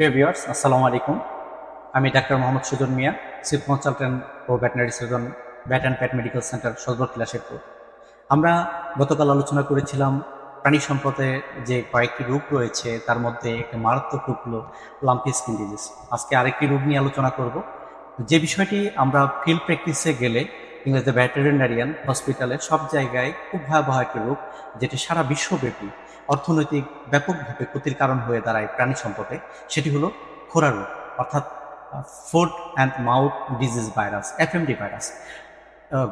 প্রিয় ভিউয়ার্স, আসসালামু আলাইকুম। আমি doctor Mohammad Sujan Mia chief consultant O veterinary surgeon vet and pet medical centre Sadar Sherpur আমরা গতকাল আলোচনা করেছিলাম প্রাণী সম্পদে যে কয়েকটি রোগ রয়েছে, তার মধ্যে একটি মারাত্মক রোগ হলো লাম্পি স্কিন ডিজিজ আজকে আরেকটি রোগ নিয়ে আলোচনা করব। যে বিষয়টি আমরা ফিল্ড প্র্যাকটিসে গেলে ইংরেজিতে ভেটেরিনারিয়ান হসপিটালে সব জায়গায় খুব ভয়াবহ একটি রোগ, যেটি সারা বিশ্বব্যাপী অর্থনৈতিক ব্যাপকভাবে ক্ষতির কারণ হয়ে দাঁড়ায় প্রাণী সম্পদে, সেটি হলো খোরা রোগ, অর্থাৎ food and mouth disease virus, FMD virus.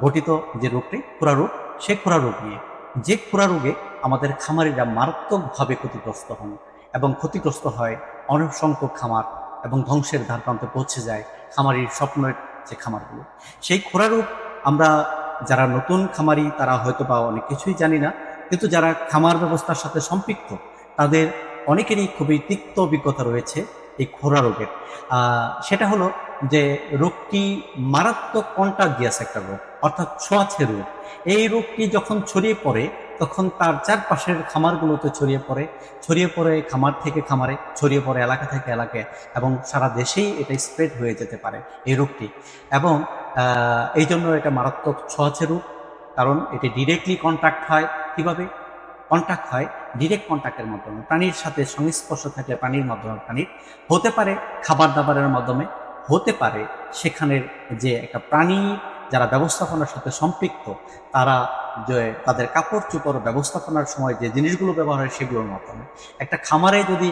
গঠিত যে রোগটি, খোরা রোগ, সে খোরা রোগ নিয়ে, যে খোরা রোগে আমাদের খামারিরা মারাত্মকভাবে ক্ষতিগ্রস্ত হন এবং ক্ষতিগ্রস্ত হয় অনেক সংখ্যক খামার এবং ধ্বংসের ধার প্রান্তে পৌঁছে যায় খামারির স্বপ্নের যে খামারগুলো। সেই খোরা রোগ আমরা, যারা নতুন খামারি, তারা হয়তো বা অনেক কিছুই জানি না কিন্তু যারা খামার ব্যবস্থার সাথে সম্পৃক্ত, তাদের অনেকেরই খুবই তিক্ত অভিজ্ঞতা রয়েছে এই খোরা রোগের। সেটা হলো যে রোগটি মারাত্মক কন্টাগিয়াস একটা রোগ, অর্থাৎ ছোঁয়াছে রোগ। এই রোগটি যখন ছড়িয়ে পড়ে, তখন তার চারপাশের খামারগুলোতে ছড়িয়ে পড়ে ছড়িয়ে পড়ে খামার থেকে খামারে, ছড়িয়ে পড়ে এলাকা থেকে এলাকায় এবং সারা দেশেই এটা স্প্রেড হয়ে যেতে পারে এই রোগটি। এবং এই জন্য এটা মারাত্মক ছোঁয়াছে রোগ। কারণ এটি ডিরেক্টলি কন্ট্যাক্ট হয়। কীভাবে? কন্ট্যাক্ট হয় ডিরেক্ট কন্ট্যাক্টের মাধ্যমে। প্রাণীর সাথে সংস্পর্শ থাকে প্রাণীর মাধ্যমে প্রাণীর হতে পারে খাবার দাবারের মাধ্যমে হতে পারে। সেখানের যে একটা প্রাণী যারা ব্যবস্থাপনার সাথে সম্পৃক্ত, তারা যে তাদের কাপড় চোপড় ব্যবস্থাপনার সময় যে জিনিসগুলো ব্যবহার হয় সেগুলোর মাধ্যমে। একটা খামারে যদি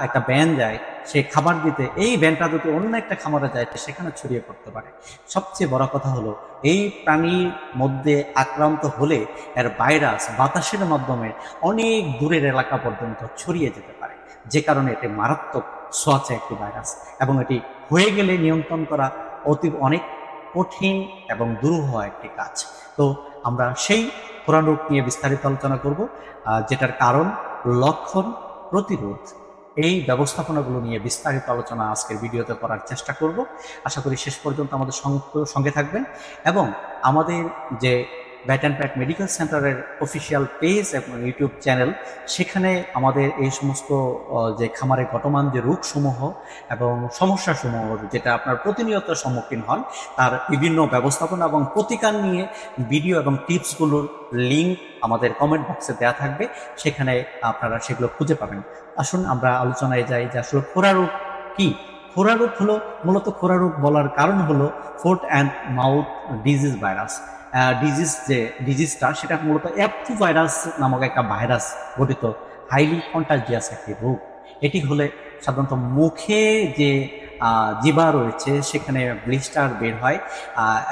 একটা ব্যান যায়, সে খাবার দিতে, এই ব্যানটা যদি অন্য একটা খামারে যায় সেখানে ছড়িয়ে পড়তে পারে। সবচেয়ে বড় কথা হলো, এই প্রাণীর মধ্যে আক্রান্ত হলে এর ভাইরাস বাতাসের মাধ্যমে অনেক দূরের এলাকা পর্যন্ত ছড়িয়ে যেতে পারে। যে কারণে এটি মারাত্মক, সোয়াচে একটি ভাইরাস। এবং এটি হয়ে গেলে নিয়ন্ত্রণ করা অতি অনেক কঠিন এবং দুরূহ একটি কাজ। তো আমরা সেই কোরআন রূপ নিয়ে বিস্তারিত আলোচনা করব যেটার কারণ লক্ষণ প্রতিরোধ। এই ব্যবস্থাপনাগুলো নিয়ে বিস্তারিত আলোচনা আজকের ভিডিওতে করার চেষ্টা করব। আশা করি শেষ পর্যন্ত আমাদের সঙ্গে থাকবেন এবং আমাদের যে ব্যাট প্যাট মেডিকেল সেন্টারের অফিসিয়াল পেজ এবং ইউটিউব চ্যানেল সেখানে আমাদের এই সমস্ত যে খামারে ঘটমান, যে রোগসমূহ এবং সমস্যাসমূহ যেটা আপনার প্রতিনিয়ত সম্মুখীন হন, তার বিভিন্ন ব্যবস্থাপনা এবং প্রতিকার নিয়ে ভিডিও এবং টিপসগুলোর লিঙ্ক আমাদের কমেন্ট বক্সে দেওয়া থাকবে। সেখানে আপনারা সেগুলো খুঁজে পাবেন। আসুন, আমরা আলোচনায় যাই যে আসলে খোরা রোগ কী? খোরা রোগ হলো, মূলত খোরা রোগ বলার কারণ হলো foot and mouth disease virus disease যে ডিজিজটা সেটা মূলত অ্যাপথু ভাইরাস নামক একটা ভাইরাস গঠিত হাইলি কন্টাজিয়াস একটি রোগ। এটি হলে সাধারণত মুখে যে জিবা রয়েছে, সেখানে ব্লিস্টার বের হয়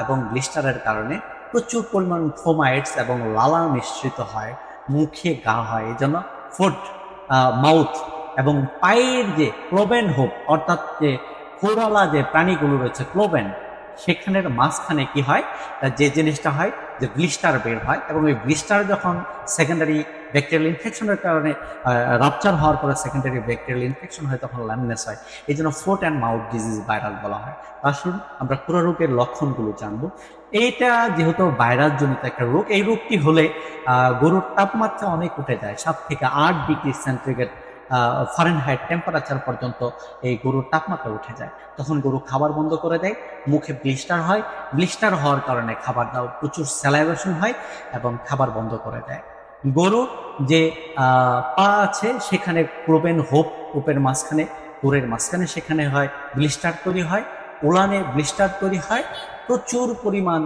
এবং ব্লিস্টারের কারণে প্রচুর পরিমাণ ফোমাইটস এবং লালা মিশ্রিত হয়, মুখে গা হয় এই জন্য ফুট মাউথ এবং পায়ের যে ক্লোবেন হোপ, অর্থাৎ যে খোরালা যে প্রাণীগুলো রয়েছে ক্লোবেন সেখানের মাঝখানে কি হয়? যে জিনিসটা হয়, যে ব্লিস্টার বের হয় এবং ওই ব্লিস্টার যখন সেকেন্ডারি ব্যাকটেরিয়াল ইনফেকশনের কারণে রাপচার হওয়ার পরে সেকেন্ডারি ব্যাকটেরিয়াল ইনফেকশন হয় তখন ল্যামনেস হয়। এই জন্য foot and mouth disease viral বলা হয়। আসুন আমরা পুরো রোগের লক্ষণগুলো জানব। এইটা যেহেতু ভাইরাস জনিত একটা রোগ, এই রোগটি হলে গরুর তাপমাত্রা অনেক উঠে যায়, সাত থেকে আট ডিগ্রি সেন্টিগ্রেড ফারেনহাইট টেম্পারেচার পর্যন্ত এই গরুর তাপমাত্রা উঠে যায়। তখন গরু খাবার বন্ধ করে দেয়, মুখে ব্লিস্টার হয়। ব্লিস্টার হওয়ার কারণে খাবার দাও, প্রচুর স্যালাইভেশন হয় এবং খাবার বন্ধ করে দেয়। গরুর যে পা আছে সেখানে ক্লোবেন হোপ হোপের মাঝখানে কোরের মাঝখানে সেখানে হয়, ব্লিস্টার তৈরি হয়, উলানে ব্লিস্টার তৈরি হয়, প্রচুর পরিমাণ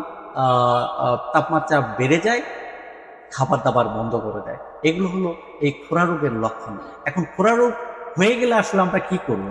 তাপমাত্রা বেড়ে যায়, খাবার দাবার বন্ধ করে দেয়। এগুলো হলো এই রোগের লক্ষণ। এখন রোগ হয়ে গেলে আসলে আমরা কি করব?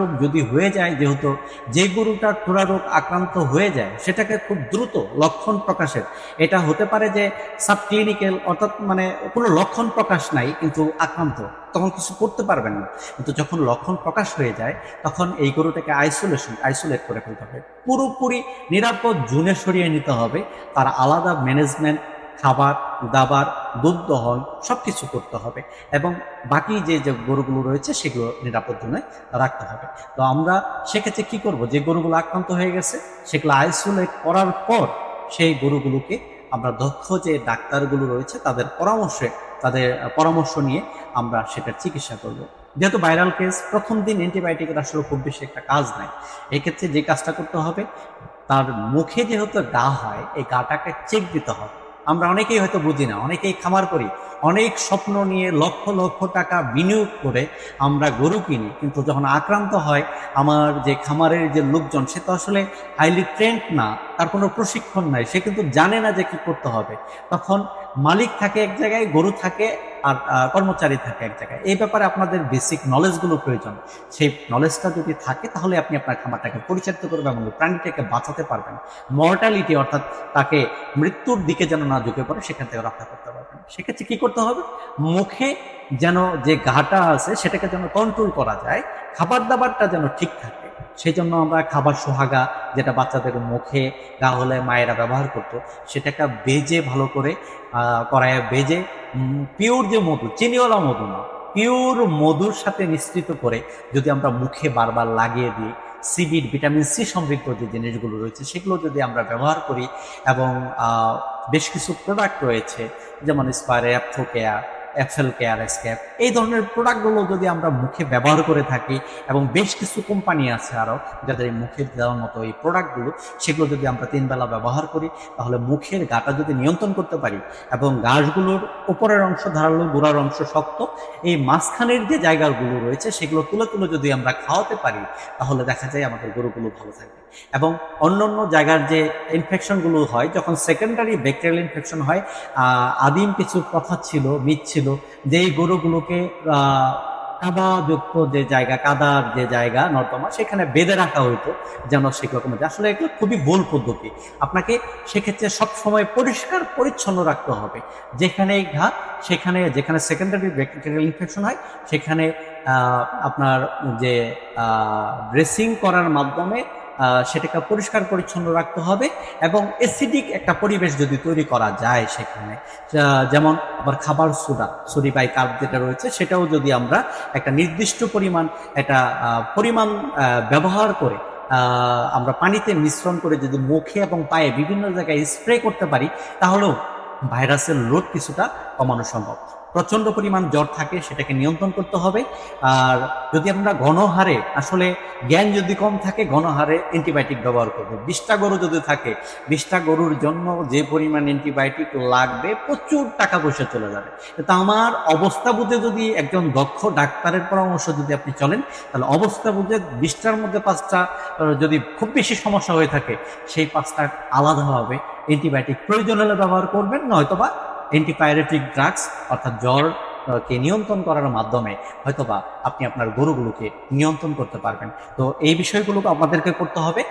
রোগ যদি হয়ে যায়, যেহেতু যে গরুটার রোগ আক্রান্ত হয়ে যায়, সেটাকে খুব দ্রুত লক্ষণ প্রকাশের। এটা হতে পারে যে সাব ক্লিনিক্যাল অর্থাৎ মানে কোনো লক্ষণ প্রকাশ নাই, কিন্তু আক্রান্ত, তখন কিছু করতে পারবেন না। কিন্তু যখন লক্ষণ প্রকাশ হয়ে যায়, তখন এই গরুটাকে আইসোলেশন আইসোলেট করে ফেলতে হবে। পুরোপুরি নিরাপদ জুনে সরিয়ে নিতে হবে। তার আলাদা ম্যানেজমেন্ট খাবার, দাবার দুধ দহন সব কিছু করতে হবে এবং বাকি যে যে গরুগুলো রয়েছে সেগুলো নিরাপদ জন্য রাখতে হবে। তো আমরা সেক্ষেত্রে কি করব? যে গরুগুলো আক্রান্ত হয়ে গেছে, সেগুলো আইসোলেট করার পর সেই গরুগুলোকে আমরা দক্ষ যে ডাক্তারগুলো রয়েছে তাদের পরামর্শে, তাদের পরামর্শ নিয়ে আমরা সেটার চিকিৎসা করব। যেহেতু ভাইরাল কেস প্রথম দিন অ্যান্টিবায়োটিকের আসলে খুব বেশি একটা কাজ নাই। এক্ষেত্রে যে কাজটা করতে হবে, তার মুখে যেহেতু গা হয়, এই গাটাকে চেক দিতে হবে। আমরা অনেকেই হয়তো বুঝি না, অনেকেই খামার করি। অনেক স্বপ্ন নিয়ে লক্ষ লক্ষ টাকা বিনিয়োগ করে আমরা গরু কিনি, কিন্তু যখন আক্রান্ত হয়, আমার যে খামারের যে লোকজন, সে তো আসলে হাইলি ট্রেন্ড না, তার কোনো প্রশিক্ষণ নাই, সে কিন্তু জানে না যে কি করতে হবে। তখন মালিক থাকে এক জায়গায়, গরু থাকে আর কর্মচারী থাকে এক জায়গায়। এই ব্যাপারে আপনাদের বেসিক নলেজগুলো প্রয়োজন। সেই নলেজটা যদি থাকে, তাহলে আপনি আপনার খামারটাকে পরিচালিত করবেন এবং প্রাণীটাকে বাঁচাতে পারবেন। মর্টালিটি অর্থাৎ তাকে মৃত্যুর দিকে যেন না ঝুঁকে পড়ে, সেখান থেকে রক্ষা করতে পারবেন। সেক্ষেত্রে কী করতে হবে? মুখে যেন যে ঘাটা আছে, সেটাকে যেন কন্ট্রোল করা যায়। খাবার দাবারটা যেন ঠিক থাকে। সেই জন্য আমরা খাবার সোহাগা, যেটা বাচ্চাদের মুখে গা হলে মায়েরা ব্যবহার করতো, সেটাকে বেজে ভালো করে কড়াইয়ে বেজে পিওর যে মধু, চিনিওয়ালা মধু না পিওর মধুর সাথে মিশ্রিত করে যদি আমরা মুখে বারবার লাগিয়ে দিই সিবিড ভিটামিন সি সমৃদ্ধ যে জিনিসগুলো রয়েছে, সেগুলো যদি আমরা ব্যবহার করি এবং বেশ কিছু প্রোডাক্ট রয়েছে, যেমন স্পায়ার অ্যাপথোকেয়া এফএল কেয়ার স্ক্যাপ এই ধরনের প্রোডাক্টগুলো যদি আমরা মুখে ব্যবহার করে থাকি এবং বেশ কিছু কোম্পানি আছে আরও যাদের মুখে দেওয়ার মতো এই প্রোডাক্টগুলো সেগুলো যদি আমরা তিন বেলা ব্যবহার করি, তাহলে মুখের গাটা যদি নিয়ন্ত্রণ করতে পারি এবং গাছগুলোর উপরের অংশ, ধারালো গোড়ার অংশ শক্ত, এই মাঝখানের যে জায়গাগুলো রয়েছে, সেগুলো তুলে তুলে যদি আমরা খাওয়াতে পারি, তাহলে দেখা যায় আমাদের গরুগুলো ভালো থাকবে। এবং অন্য অন্য জায়গার যে ইনফেকশনগুলো হয়, যখন সেকেন্ডারি ব্যাকটেরিয়াল ইনফেকশন হয় আদিম কিছু কথা ছিল, মিথ ছিল যে এই গরুগুলোকে কাদাযুক্ত যে জায়গা, কাদার যে জায়গা, নর্দমা, সেখানে বেঁধে রাখা হইতো, যেন সেগুলো কমে আসলে এগুলো খুবই ভুল পদ্ধতি। আপনাকে সেক্ষেত্রে সবসময় পরিষ্কার, পরিচ্ছন্ন রাখতে হবে। যেখানে ঘা, সেখানে, যেখানে সেকেন্ডারি ব্যাকটেরিয়াল ইনফেকশন হয়, সেখানে আপনার যে ড্রেসিং করার মাধ্যমে সেটাকে পরিষ্কার পরিচ্ছন্ন রাখতে হবে এবং অ্যাসিডিক একটা পরিবেশ যদি তৈরি করা যায় সেখানে যেমন আবার খাবার সোডা সোডিবাই কার্ব যেটা রয়েছে, সেটাও যদি আমরা একটা নির্দিষ্ট পরিমাণ, একটা পরিমাণ ব্যবহার করে আমরা পানিতে মিশ্রণ করে যদি মুখে এবং পায়ে বিভিন্ন জায়গায় স্প্রে করতে পারি, তাহলেও ভাইরাসের লোড কিছুটা কমানো সম্ভব। প্রচণ্ড পরিমাণ জ্বর থাকে, সেটাকে নিয়ন্ত্রণ করতে হবে। আর যদি আমরা ঘনহারে, আসলে জ্ঞান যদি কম থাকে, ঘনহারে অ্যান্টিবায়োটিক ব্যবহার করব। বিশটা গরু যদি থাকে, বিশটা গরুর জন্য যে পরিমাণ অ্যান্টিবায়োটিক লাগবে, প্রচুর টাকা পয়সা চলে যাবে। তো আমার অবস্থা বুঝে যদি একজন দক্ষ ডাক্তারের পরামর্শ যদি আপনি চলেন, তাহলে অবস্থা বুঝে বিশটার মধ্যে পাঁচটা যদি খুব বেশি সমস্যা হয়ে থাকে, সেই পাঁচটা আলাদাভাবে অ্যান্টিবায়োটিক প্রয়োজন হলে ব্যবহার করবেন, নয়তোবা অ্যান্টিপাইরেটিক ড্রাগস অর্থাৎ জ্বর কে নিয়ন্ত্রণ করার মাধ্যমে হয়তোবা আপনি আপনার গরুগুলোকে নিয়ন্ত্রণ করতে পারবেন। তো এই বিষয়গুলো আমাদেরকে করতে হবে।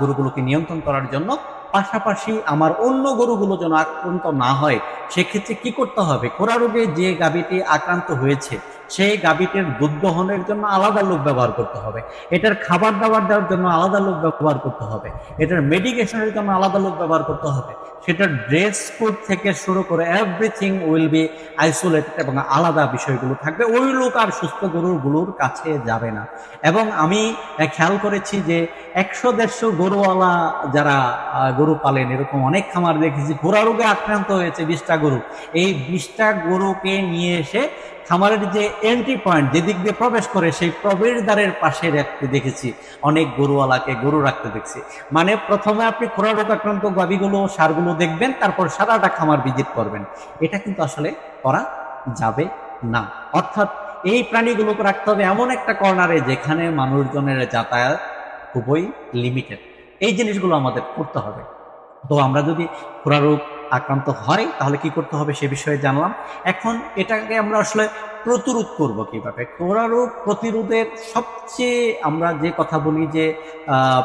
গরুগুলোকে নিয়ন্ত্রণ করার জন্য পাশাপাশি আমার অন্য গরুগুলো যেন আক্রান্ত না হয়, সেক্ষেত্রে কি করতে হবে? খোরা রোগে যে গাভীটি আক্রান্ত হয়েছে সেই গাভীটির দুধ দহনের জন্য আলাদা লোক ব্যবহার করতে হবে। এটার খাবার দাবার দেওয়ার জন্য আলাদা লোক ব্যবহার করতে হবে। এটার মেডিকেশনের জন্য আলাদা লোক ব্যবহার করতে হবে। সেটার ড্রেস কোড থেকে শুরু করে এভরিথিং উইল বি আইসোলেটেড এবং আলাদা বিষয়গুলো থাকবে। ওই লোক আর সুস্থ গরুগুলোর কাছে যাবে না। এবং আমি খেয়াল করেছি যে একশো দেড়শো গরুওয়ালা যারা গরু পালেন, এরকম অনেক খামার দেখেছি। ঘোড়া রোগে আক্রান্ত হয়েছে বিশটা গরু। এই বিশটা গরুকে নিয়ে এসে খামারের যে এন্ট্রি পয়েন্ট যেদিক দিয়ে প্রবেশ করে, সেই প্রবেশদ্বারের পাশে রাখতে দেখেছি। অনেক গরুওয়ালাকে গরু রাখতে দেখছি। মানে প্রথমে আপনি খোরা রোগ আক্রান্ত গাভিগুলো, সারগুলো দেখবেন, তারপর সারাটা খামার ভিজিট করবেন। এটা কিন্তু আসলে করা যাবে না। অর্থাৎ এই প্রাণীগুলোকে রাখতে হবে এমন একটা কর্নারে যেখানে মানুষজনের যাতায়াত খুবই লিমিটেড এই জিনিসগুলো আমাদের করতে হবে। তো আমরা যদি খোরা রোগ আক্রান্ত হয়, তাহলে কি করতে হবে সে বিষয়ে জানলাম। এখন এটাকে আমরা আসলে প্রতিরোধ করব কীভাবে? রোগ প্রতিরোধের সবচেয়ে আমরা যে কথা বলি যে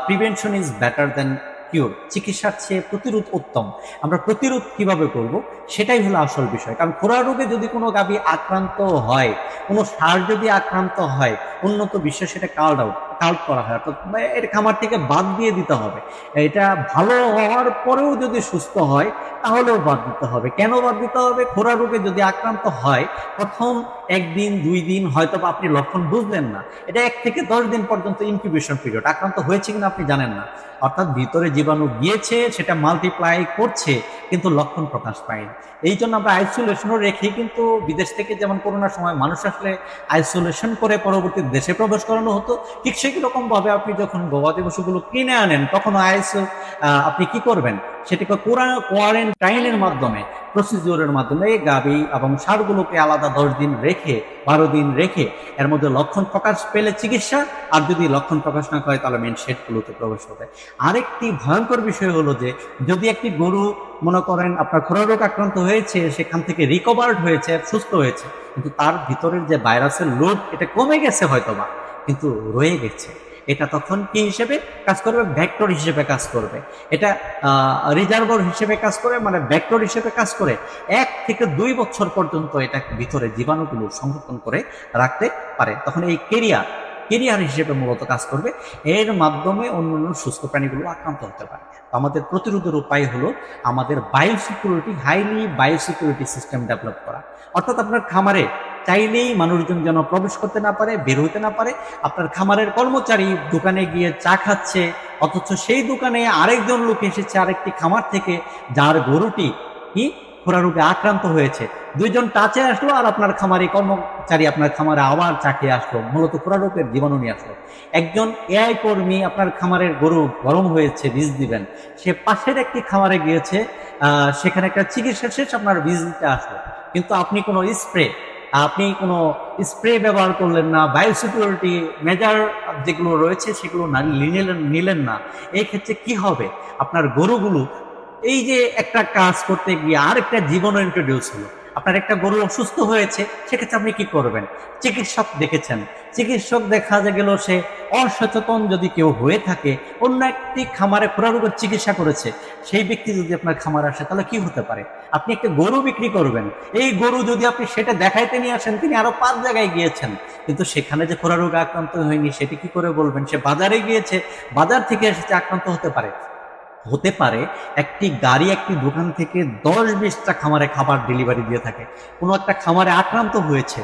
prevention is better than cure চিকিৎসার চেয়ে প্রতিরোধ উত্তম। আমরা প্রতিরোধ কীভাবে করব? সেটাই হলো আসল বিষয়। কারণ খোরা রোগে যদি কোনো গাভী আক্রান্ত হয়, কোনো সার যদি আক্রান্ত হয়, উন্নত বিশ্বে সেটা কার্ড আউট কাউট করা হয়। অর্থাৎ এর খামার থেকে বাদ দিয়ে দিতে হবে। এটা ভালো হওয়ার পরেও যদি সুস্থ হয়, তাহলেও বাদ দিতে হবে। কেন বাদ দিতে হবে? খোরা রোগে যদি আক্রান্ত হয়, প্রথম একদিন, দুই দিন হয়তো আপনি লক্ষণ বুঝলেন না। এটা এক থেকে দশ দিন পর্যন্ত ইনকিউবেশন পিরিয়ড। আক্রান্ত হয়েছে কিনা আপনি জানেন না। অর্থাৎ ভিতরে জীবাণু গিয়েছে, সেটা মাল্টিপ্লাই করছে, কিন্তু লক্ষণ প্রকাশ পায়নি। এই জন্য আমরা আইসোলেশনও রেখে কিন্তু বিদেশ থেকে যেমন করোনার সময় মানুষ আসলে আইসোলেশন করে পরবর্তী দেশে প্রবেশ করানো হতো, ঠিক সেই রকম ভাবে আপনি যখন গবাদি পশুগুলো কিনে আনেন, তখন আইসো আপনি কি করবেন? সেটাকে কোয়ারেন্টাইনের মাধ্যমে প্রসিডিওরের মাধ্যমে গাবি এবং সারগুলোকে আলাদা দশ দিন রেখে, বারো দিন রেখে এর মধ্যে লক্ষণ প্রকাশ পেলে চিকিৎসা, আর যদি লক্ষণ প্রকাশ না করে তাহলে মেন শেডগুলোতে প্রবেশ হবে। আরেকটি ভয়ঙ্কর বিষয় হলো যে, যদি একটি গরু মনে করেন আপনার খোরা রোগ আক্রান্ত হয়েছে, সেখান থেকে রিকভার্ড হয়েছে, সুস্থ হয়েছে, কিন্তু তার ভিতরের যে ভাইরাসের লোড, এটা কমে গেছে হয়তোবা, কিন্তু রয়ে গেছে। এটা তখন কি হিসেবে কাজ করবে? ভেক্টর হিসেবে কাজ করবে। এটা রিজার্ভার হিসেবে কাজ করে মানে ভেক্টর হিসেবে কাজ করে, এক থেকে দুই বছর পর্যন্ত এটা ভিতরে জীবাণুগুলো সংরক্ষণ করে রাখতে পারে। তখন এই কেরিয়ার কেরিয়ার হিসেবে মূলত কাজ করবে। এর মাধ্যমে অন্য অন্য সুস্থ প্রাণীগুলো আক্রান্ত হতে পারে। আমাদের প্রতিরোধের উপায় হলো আমাদের biosecurity highly biosecurity system develop করা। অর্থাৎ আপনার খামারে চাইলেই মানুষজন যেন প্রবেশ করতে না পারে, বের হইতে না পারে। আপনার খামারের কর্মচারী দোকানে গিয়ে চা খাচ্ছে, অথচ সেই দোকানে আরেকজন লোক এসেছে আরেকটি খামার থেকে, যার গরুটি কি খোরা রোগে আক্রান্ত হয়েছে। দুইজন টাচে আসলো আর আপনার খামারে কর্মচারী আপনার খামারে আবার চাকে আসলো। মূলত খোরা রোগের জীবাণু নিয়ে আসলো। একজন এআই কর্মী আপনার খামারের গরু গরম হয়েছে, বীজ দিবেন। সে পাশের একটি খামারে গিয়েছে সেখানে একটা চিকিৎসা শেষ আপনার বীজ দিতে আসলো। কিন্তু আপনি কোনো স্প্রে, আপনি কোনো স্প্রে ব্যবহার করলেন না, বায়োসিকিউরিটি মেজার যেগুলো রয়েছে সেগুলো নিলেন নিলেন না। এই ক্ষেত্রে কি হবে? আপনার গরুগুলো এই যে একটা কাজ করতে গিয়ে আর একটা জীবন ইন্ট্রোডিউস হলো। আপনার একটা গরু অসুস্থ হয়েছে, সেক্ষেত্রে আপনি কি করবেন? চিকিৎসক দেখেছেন। চিকিৎসক দেখা গেল সে অসচেতন যদি কেউ হয়ে থাকে, অন্য একটি খামারে রোগের চিকিৎসা করেছে, সেই ব্যক্তি যদি আপনার খামার আসে, তাহলে কি হতে পারে? আপনি একটা গরু বিক্রি করবেন। এই গরু যদি আপনি সেটা দেখাইতে নিয়ে আসেন, তিনি আরও পাঁচ জায়গায় গিয়েছেন। কিন্তু সেখানে যে রোগ আক্রান্ত হয়নি, সেটি কি করে বলবেন? সে বাজারে গিয়েছে, বাজার থেকে এসেছে আক্রান্ত হতে পারে। হতে পারে একটি গাড়ি একটি দোকান থেকে দশ বিশটা খামারে খাবার ডেলিভারি দিয়ে থাকে। কোনো একটা খামারে আক্রান্ত হয়েছে।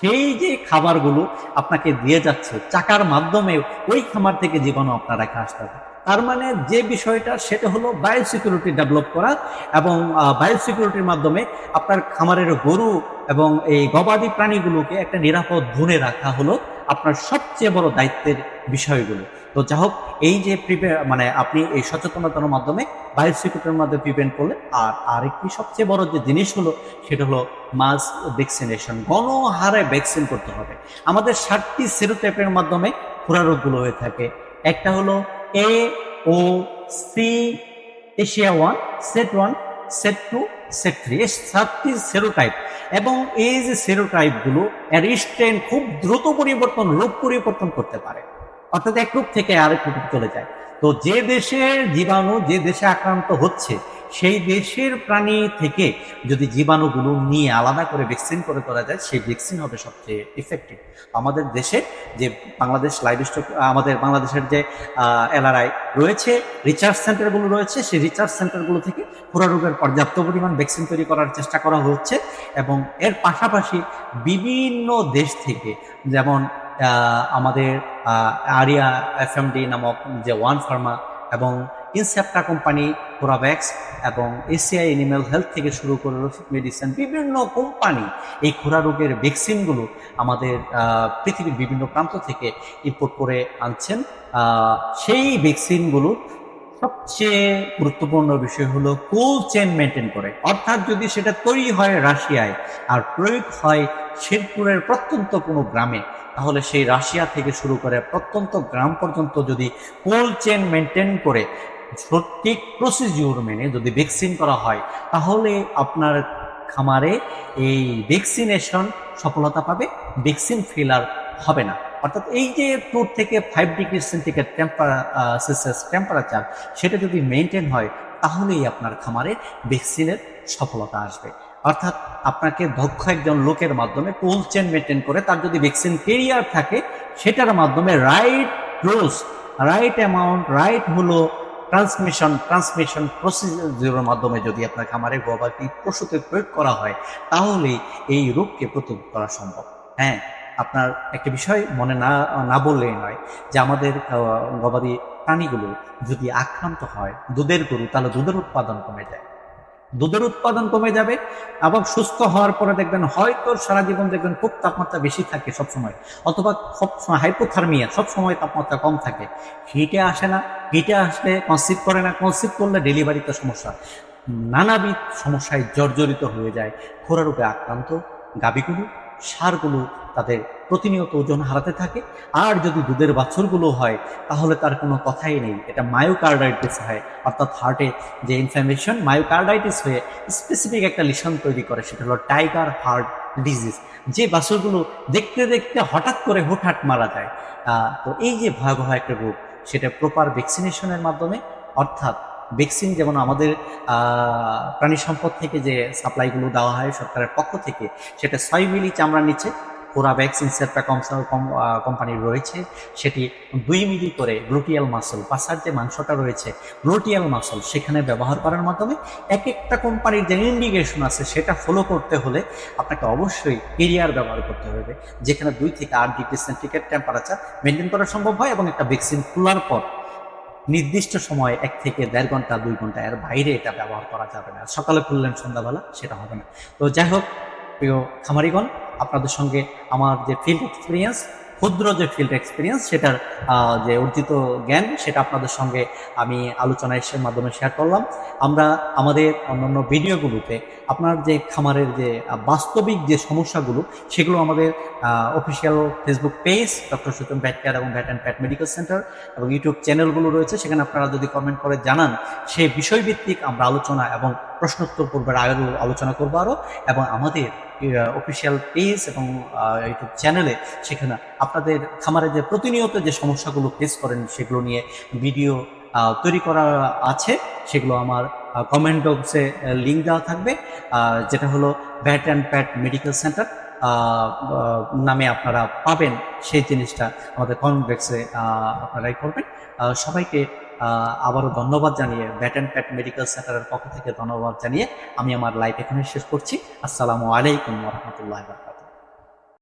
সেই যে খাবারগুলো আপনাকে দিয়ে যাচ্ছে, চাকার মাধ্যমে ওই খামার থেকে জীবাণু আপনার আসতে হবে তার মানে যে বিষয়টা, সেটা হলো বায়োসিকিউরিটি ডেভেলপ করা এবং বায়োসিকিউরিটির মাধ্যমে আপনার খামারের গরু এবং এই গবাদি প্রাণীগুলোকে একটা নিরাপদ ধরে রাখা হলো আপনার সবচেয়ে বড় দায়িত্বের বিষয়গুলো। তো যা হোক, এই যে প্রিপেয়ার মানে আপনি এই সচেতনতার মাধ্যমে বায়োসিকিউরিটির মাধ্যমে প্রিভেন্ট করলে আর আরেকটি সবচেয়ে বড় যে জিনিস হলো, সেটা হলো মাস ভ্যাকসিনেশন গণহারে ভ্যাকসিন করতে হবে। আমাদের ষাটটি সেরোটাইপের মাধ্যমে খোরা রোগগুলো হয়ে থাকে। একটা হলো A O C Asia one SAT one SAT two SAT three এই সাতটি সেরোটাইপ এবং এই যে সেরোটাইপগুলো এর স্ট্রেন খুব দ্রুত পরিবর্তন রূপ পরিবর্তন করতে পারে। অর্থাৎ এক রূপ থেকে আরেক রূপে চলে যায়। তো যে দেশের জীবাণু, যে দেশে আক্রান্ত হচ্ছে, সেই দেশের প্রাণী থেকে যদি জীবাণুগুলো নিয়ে আলাদা করে ভ্যাকসিন করে করা যায়, সেই ভ্যাকসিন হবে সবচেয়ে ইফেক্টিভ আমাদের দেশে যে বাংলাদেশ লাইভ স্টক আমাদের বাংলাদেশের যে এলআরআই রয়েছে রিসার্চ সেন্টারগুলো রয়েছে, সেই রিসার্চ সেন্টারগুলো থেকে পুরা রোগের পর্যাপ্ত পরিমাণ ভ্যাকসিন তৈরি করার চেষ্টা করা হচ্ছে এবং এর পাশাপাশি বিভিন্ন দেশ থেকে, যেমন আমাদের আরিয়া এফএমডি নামক যে ওয়ান ফার্মা এবং ইনসেপ্টা কোম্পানি কোরাভ্যাক্স এবং এসিআই এনিম্যাল হেলথ থেকে শুরু করে রফিক মেডিসিন বিভিন্ন কোম্পানি এই খোরা রোগের ভ্যাকসিনগুলো আমাদের পৃথিবীর বিভিন্ন প্রান্ত থেকে ইম্পোর্ট করে আনছেন। সেই ভ্যাকসিনগুলো সবচেয়ে গুরুত্বপূর্ণ বিষয় হলো কোল্ড চেন মেনটেন করে। অর্থাৎ যদি সেটা তৈরি হয় রাশিয়ায় আর প্রয়োগ হয় শেরপুরের প্রত্যন্ত কোনো গ্রামে তাহলে সেই রাশিয়া থেকে শুরু করে প্রত্যন্ত গ্রাম পর্যন্ত যদি কোল্ড চেন মেনটেন করে সঠিক প্রসিজিওর মেনে যদি ভ্যাকসিন করা হয়, তাহলে আপনার খামারে এই ভ্যাকসিনেশন সফলতা পাবে ভ্যাকসিন ফেলার হবে না। অর্থাৎ এই যে টু থেকে five degree centigrade temperature temperature সেটা যদি মেনটেন হয়, তাহলেই আপনার খামারে ভ্যাকসিনের সফলতা আসবে। অর্থাৎ আপনাকে দক্ষ একজন লোকের মাধ্যমে কোল্ড চেন মেনটেন করে তার যদি ভ্যাকসিন কেরিয়ার থাকে, সেটার মাধ্যমে right dose right amount right হলো ট্রান্সমিশন ট্রান্সমিশন প্রসিজিওরের মাধ্যমে যদি আপনার খামারে গবাদি পশুতে প্রয়োগ করা হয়, তাহলে এই রোগকে প্রতিরোধ করা সম্ভব। হ্যাঁ আপনার একটা বিষয় মনে না না বললেই নয় যে আমাদের গবাদি প্রাণীগুলো যদি আক্রান্ত হয় দুধের গরু, তাহলে দুধের উৎপাদন কমে যায়। দুধের উৎপাদন কমে যাবে এবং সুস্থ হওয়ার পরে দেখবেন হয়তো সারা জীবন দেখবেন খুব তাপমাত্রা বেশি থাকে সবসময়। অথবা সবসময় হাইপোথার্মিয়া সবসময় তাপমাত্রা কম থাকে। হিটে আসে না হিটে আসলে কনসিভ করে না কনসিভ করলে ডেলিভারিতে সমস্যা। নানাবিধ সমস্যায় জর্জরিত হয়ে যায়। খোরা রোগে আক্রান্ত গাভীগুলো, সারগুলো তাদের প্রতিনিয়ত ওজন হারাতে থাকে। আর যদি দুধের বাছুরগুলো হয়, তাহলে তার কোনো কথাই নেই। এটা মায়োকার্ডাইটিস হয়। অর্থাৎ হার্টে যে ইনফ্লামেশন মায়োকার্ডাইটিস হয়ে স্পেসিফিক একটা লিশন তৈরি করে, সেটা হলো টাইগার হার্ট ডিজিজ যে বাছুরগুলো দেখতে দেখতে হঠাৎ করে হুটহাট মারা যায় তো এই যে ভয়াবহ একটা রোগ, সেটা প্রপার ভ্যাকসিনেশনের মাধ্যমে, অর্থাৎ ভ্যাকসিন যেমন আমাদের প্রাণী সম্পদ থেকে যে সাপ্লাইগুলো দেওয়া হয় সরকারের পক্ষ থেকে, সেটা ছয় মিলি চামড়ার নিচে সেটটা কম কোম্পানির রয়েছে। সেটি দুই মিলি করে গ্লুটিয়াল মাসল পাশার যে মাংসটা রয়েছে গ্লুটিয়াল মাসল সেখানে ব্যবহার করার মাধ্যমে এক একটা কোম্পানির যে ইন্ডিকেশন আছে, সেটা ফলো করতে হলে আপনাকে অবশ্যই কেরিয়ার ব্যবহার করতে হবে। যেখানে দুই থেকে আট ডিগ্রি সেন্টিগ্রেড টেম্পারেচার মেনটেন করা সম্ভব হয় এবং একটা ভ্যাকসিন খোলার পর নির্দিষ্ট সময় এক থেকে দেড় ঘণ্টা, দুই ঘণ্টা এর বাইরে এটা ব্যবহার করা যাবে না। সকালে খুললেন সন্ধ্যাবেলা, সেটা হবে না। তো যাই হোক, প্রিয় খামারিগণ আপনাদের সঙ্গে আমার যে ফিল্ড এক্সপিরিয়েন্স ক্ষুদ্র যে ফিল্ড এক্সপিরিয়েন্স সেটার যে অর্জিত জ্ঞান, সেটা আপনাদের সঙ্গে আমি আলোচনা এসের মাধ্যমে শেয়ার করলাম। আমরা আমাদের অন্যান্য ভিডিওগুলোতে আপনার যে খামারের যে বাস্তবিক যে সমস্যাগুলো, সেগুলো আমাদের official Facebook page doctor Sutom vet এবং vet and pet medical centre এবং ইউটিউব চ্যানেলগুলো রয়েছে। সেখানে আপনারা যদি কমেন্ট করে জানান সেই বিষয়ভিত্তিক আমরা আলোচনা এবং প্রশ্নোত্তর পূর্বের আরও আলোচনা করব আরও এবং আমাদের অফিসিয়াল পেজ এবং ইউটিউব চ্যানেলে সেখানে আপনাদের খামারে যে প্রতিনিয়ত যে সমস্যাগুলো ফেস করেন সেগুলো নিয়ে ভিডিও তৈরি করা আছে। সেগুলো আমার কমেন্ট বক্সে লিঙ্ক দেওয়া থাকবে। যেটা হলো vet and pet medical centre নামে আপনারা পাবেন সেই জিনিসটা আমাদের কমেন্ট বক্সে আপনারাই করবেন। সবাইকে আবারও ধন্যবাদ জানিয়ে ব্যাট অ্যান্ড প্যাট মেডিকেল সেন্টারের পক্ষ থেকে ধন্যবাদ জানিয়ে আমি আমার লাইফ এখানে শেষ করছি। আসসালামু আলাইকুম রহমতুল্লাহ